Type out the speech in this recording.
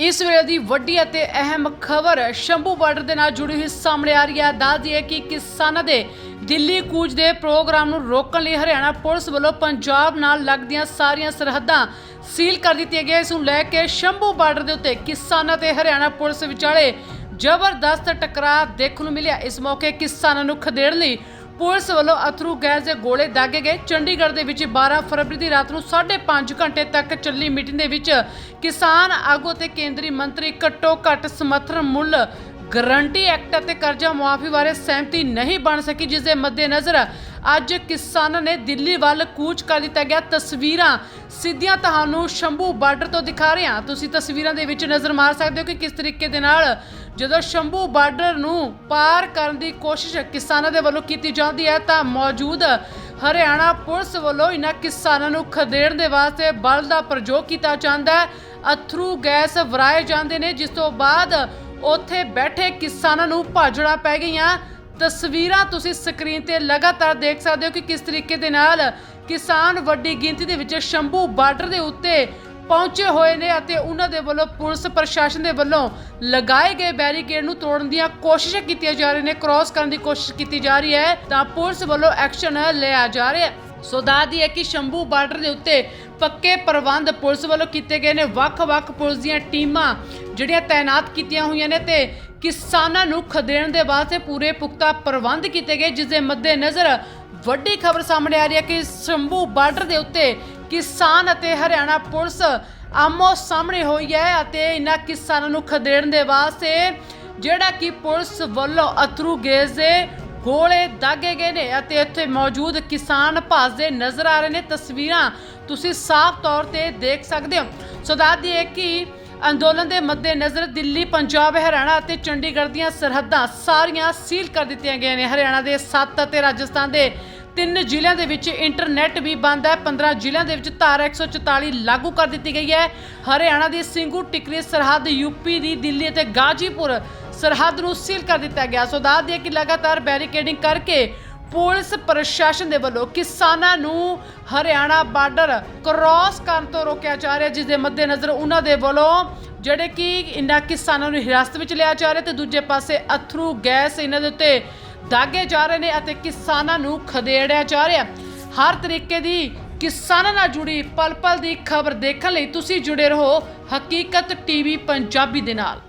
ਇਸ ਵੇਲੇ ਦੀ ਵੱਡੀ ਅਤੇ ਅਹਿਮ ਖਬਰ ਸ਼ੰਭੂ ਬਾਰਡਰ ਦੇ ਨਾਲ ਜੁੜੀ ਹੋਈ ਸਾਹਮਣੇ ਆ ਰਹੀ ਹੈ। ਦੱਸਦੀ ਹੈ ਕਿ ਕਿਸਾਨਾਂ ਦੇ ਦਿੱਲੀ ਕੂਚ ਦੇ ਪ੍ਰੋਗਰਾਮ ਨੂੰ ਰੋਕਣ ਲਈ ਹਰਿਆਣਾ ਪੁਲਿਸ ਵੱਲੋਂ ਪੰਜਾਬ ਨਾਲ ਲੱਗਦੀਆਂ ਸਾਰੀਆਂ ਸਰਹੱਦਾਂ ਸੀਲ ਕਰ ਦਿੱਤੀਆਂ ਗਈਆਂ। ਇਸ ਨੂੰ ਲੈ ਕੇ ਸ਼ੰਭੂ ਬਾਰਡਰ ਦੇ ਉੱਤੇ ਕਿਸਾਨਾਂ ਤੇ ਹਰਿਆਣਾ ਪੁਲਿਸ ਵਿਚਾਲੇ ਜ਼ਬਰਦਸਤ ਟਕਰਾਅ ਦੇਖਣ ਨੂੰ ਮਿਲਿਆ। ਇਸ ਮੌਕੇ ਕਿਸਾਨਾਂ ਨੂੰ ਖਦੇੜ ਲਈ ਪੁਲਿਸ ਵੱਲੋਂ ਅਥਰੂ ਗੈਸ ਦੇ ਗੋਲੇ ਦਾਗੇ ਗਏ। ਚੰਡੀਗੜ੍ਹ ਦੇ ਵਿੱਚ 12 ਫਰਵਰੀ ਦੀ ਰਾਤ ਨੂੰ 5.5 ਘੰਟੇ ਤੱਕ ਚੱਲੀ ਮੀਟਿੰਗ ਦੇ ਵਿੱਚ ਕਿਸਾਨ ਆਗੂ ਤੇ ਕੇਂਦਰੀ ਮੰਤਰੀ ਘੱਟੋ ਘੱਟ ਸਮਰਥਨ ਮੁੱਲ ਗਰੰਟੀ ਐਕਟ ਅਤੇ ਕਰਜ਼ਾ ਮੁਆਫੀ ਬਾਰੇ ਸਹਿਮਤੀ ਨਹੀਂ ਬਣ ਸਕੀ, ਜਿਸ ਦੇ ਮੱਦੇਨਜ਼ਰ ਅੱਜ ਕਿਸਾਨਾਂ ਨੇ ਦਿੱਲੀ ਵੱਲ ਕੂਚ ਕਰ ਦਿੱਤਾ ਗਿਆ। ਤਸਵੀਰਾਂ ਸਿੱਧੀਆਂ ਤੁਹਾਨੂੰ ਸ਼ੰਭੂ ਬਾਰਡਰ ਤੋਂ ਦਿਖਾ ਰਹੇ ਹਾਂ। ਤੁਸੀਂ ਤਸਵੀਰਾਂ ਦੇ ਵਿੱਚ ਨਜ਼ਰ ਮਾਰ ਸਕਦੇ ਹੋ ਕਿ ਕਿਸ ਤਰੀਕੇ ਦੇ ਨਾਲ ਜਦੋਂ ਸ਼ੰਭੂ ਬਾਰਡਰ ਨੂੰ ਪਾਰ ਕਰਨ ਦੀ ਕੋਸ਼ਿਸ਼ ਕਿਸਾਨਾਂ ਦੇ ਵੱਲੋਂ ਕੀਤੀ ਜਾਂਦੀ ਹੈ ਤਾਂ ਮੌਜੂਦ ਹਰਿਆਣਾ ਪੁਲਿਸ ਵੱਲੋਂ ਇਹਨਾਂ ਕਿਸਾਨਾਂ ਨੂੰ ਖਦੇੜਨ ਦੇ ਵਾਸਤੇ ਬਲ ਦਾ ਪ੍ਰਯੋਗ ਕੀਤਾ ਜਾਂਦਾ ਹੈ। ਅਥਰੂ ਗੈਸ ਵਰਾਏ ਜਾਂਦੇ ਨੇ, ਜਿਸ ਤੋਂ ਬਾਅਦ ਉੱਥੇ ਬੈਠੇ ਕਿਸਾਨਾਂ ਨੂੰ ਭਾਜੜਾ ਪੈ ਗਈਆਂ। ਤਸਵੀਰਾਂ ਤੁਸੀਂ ਸਕਰੀਨ ਤੇ ਲਗਾਤਾਰ ਦੇਖ ਸਕਦੇ ਹੋ ਕਿ ਕਿਸ ਤਰੀਕੇ ਦੇ ਨਾਲ ਕਿਸਾਨ ਵੱਡੀ ਗਿਣਤੀ ਦੇ ਵਿੱਚ ਸ਼ੰਭੂ ਬਾਰਡਰ ਦੇ ਉੱਤੇ ਪਹੁੰਚੇ ਹੋਏ ਨੇ ਅਤੇ ਉਹਨਾਂ ਦੇ ਵੱਲੋਂ ਪੁਲਿਸ ਪ੍ਰਸ਼ਾਸਨ ਦੇ ਵੱਲੋਂ ਲਗਾਏ ਗਏ ਬੈਰੀਕੇਡ ਨੂੰ ਤੋੜਨ ਦੀਆਂ ਕੋਸ਼ਿਸ਼ਾਂ ਕੀਤੀਆਂ ਜਾ ਰਹੀਆਂ ਨੇ ਕ੍ਰਾਸ ਕਰਨ ਦੀ ਕੋਸ਼ਿਸ਼ ਕੀਤੀ ਜਾ ਰਹੀ ਹੈ ਤਾਂ ਪੁਲਿਸ ਵੱਲੋਂ ਐਕਸ਼ਨ ਲਿਆ ਜਾ ਰਿਹਾ ਹੈ। ਸੋ ਦੱਸਦੀ ਹੈ ਕਿ ਸ਼ੰਭੂ ਬਾਰਡਰ ਦੇ ਉੱਤੇ ਪੱਕੇ ਪ੍ਰਬੰਧ ਪੁਲਿਸ ਵੱਲੋਂ ਕੀਤੇ ਗਏ ਨੇ। ਵੱਖ-ਵੱਖ ਪੁਲਿਸ ਦੀਆਂ ਟੀਮਾਂ ਜਿਹੜੀਆਂ ਤਾਇਨਾਤ ਕੀਤੀਆਂ ਹੋਈਆਂ ਨੇ ਤੇ ਕਿਸਾਨਾਂ ਨੂੰ ਖਦੇਣ ਦੇ ਵਾਸਤੇ ਪੂਰੇ ਪੁਖਤਾ ਪ੍ਰਬੰਧ ਕੀਤੇ ਗਏ, ਜਿਸ ਦੇ ਮੱਦੇਨਜ਼ਰ ਵੱਡੀ ਖਬਰ ਸਾਹਮਣੇ ਆ ਰਹੀ ਹੈ ਕਿ ਸ਼ੰਭੂ ਬਾਰਡਰ ਦੇ ਉੱਤੇ ਕਿਸਾਨ ਅਤੇ ਹਰਿਆਣਾ ਪੁਲਿਸ ਆਮੋ ਸਾਹਮਣੇ ਹੋਈ ਹੈ ਅਤੇ ਇਹਨਾਂ ਕਿਸਾਨਾਂ ਨੂੰ ਖਦੇੜਨ ਦੇ ਵਾਸਤੇ ਜਿਹੜਾ ਕਿ ਪੁਲਿਸ ਵੱਲੋਂ ਅਥਰੂ ਗੈਸ ਦੇ ਗੋਲੇ ਦਾਗੇ ਗਏ ਨੇ ਅਤੇ ਇੱਥੇ ਮੌਜੂਦ ਕਿਸਾਨ ਭੱਜਦੇ ਨਜ਼ਰ ਆ ਰਹੇ ਨੇ। ਤਸਵੀਰਾਂ ਤੁਸੀਂ ਸਾਫ਼ ਤੌਰ ਤੇ ਦੇਖ ਸਕਦੇ ਹੋ। ਸੋ ਦੱਸਦੀ ਹੈ ਕਿ ਅੰਦੋਲਨ ਦੇ ਮੱਦੇਨਜ਼ਰ ਦਿੱਲੀ, ਪੰਜਾਬ, ਹਰਿਆਣਾ ਅਤੇ ਚੰਡੀਗੜ੍ਹ ਦੀਆਂ ਸਰਹੱਦਾਂ ਸਾਰੀਆਂ ਸੀਲ ਕਰ ਦਿੱਤੀਆਂ ਗਈਆਂ ਨੇ। ਹਰਿਆਣਾ ਦੇ 7 ਅਤੇ ਰਾਜਸਥਾਨ ਦੇ ਤਿੰਨ ਜ਼ਿਲ੍ਹਿਆਂ ਦੇ ਵਿੱਚ ਇੰਟਰਨੈਟ ਵੀ ਬੰਦ ਹੈ। 15 ਜ਼ਿਲ੍ਹਿਆਂ ਦੇ ਵਿੱਚ ਧਾਰਾ 144 ਲਾਗੂ ਕਰ ਦਿੱਤੀ ਗਈ ਹੈ। ਹਰਿਆਣਾ ਦੀ ਸਿੰਘੂ ਟਿਕਰੀ ਸਰਹੱਦ ਯੂਪੀ ਦੀ ਦਿੱਲੀ ਅਤੇ ਗਾਜੀਪੁਰ ਸਰਹੱਦ ਨੂੰ ਸੀਲ ਕਰ ਦਿੱਤਾ ਗਿਆ। ਸੋ ਦੱਸ ਦਈਏ ਕਿ ਲਗਾਤਾਰ ਬੈਰੀਕੇਡਿੰਗ ਕਰਕੇ ਪੁਲਿਸ ਪ੍ਰਸ਼ਾਸਨ ਦੇ ਵੱਲੋਂ ਕਿਸਾਨਾਂ ਨੂੰ ਹਰਿਆਣਾ ਬਾਰਡਰ ਕ੍ਰਾਸ ਕਰਨ ਤੋਂ ਰੋਕਿਆ ਜਾ ਰਿਹਾ ਜਿਸ ਦੇ ਮੱਦੇਨਜ਼ਰ ਉਹਨਾਂ ਦੇ ਵੱਲੋਂ ਜਿਹੜੇ ਕਿ ਇਹਨਾਂ ਕਿਸਾਨਾਂ ਨੂੰ ਹਿਰਾਸਤ ਵਿੱਚ ਲਿਆ ਜਾ ਰਿਹਾ ਤੇ ਦੂਜੇ ਪਾਸੇ ਅਥਰੂ ਗੈਸ ਇਹਨਾਂ ਦੇ ਉੱਤੇ ਦਾਗੇ ਜਾ ਰਹੇ ਨੇ ਅਤੇ ਕਿਸਾਨਾਂ ਨੂੰ ਖਦੇੜਿਆ ਜਾ ਰਿਹਾ। ਹਰ ਤਰੀਕੇ ਦੀ ਕਿਸਾਨਾਂ ਨਾਲ ਜੁੜੀ ਪਲ ਪਲ ਦੀ ਖਬਰ ਦੇਖਣ ਲਈ ਤੁਸੀਂ ਜੁੜੇ ਰਹੋ ਹਕੀਕਤ ਟੀਵੀ ਪੰਜਾਬੀ ਦੇ ਨਾਲ।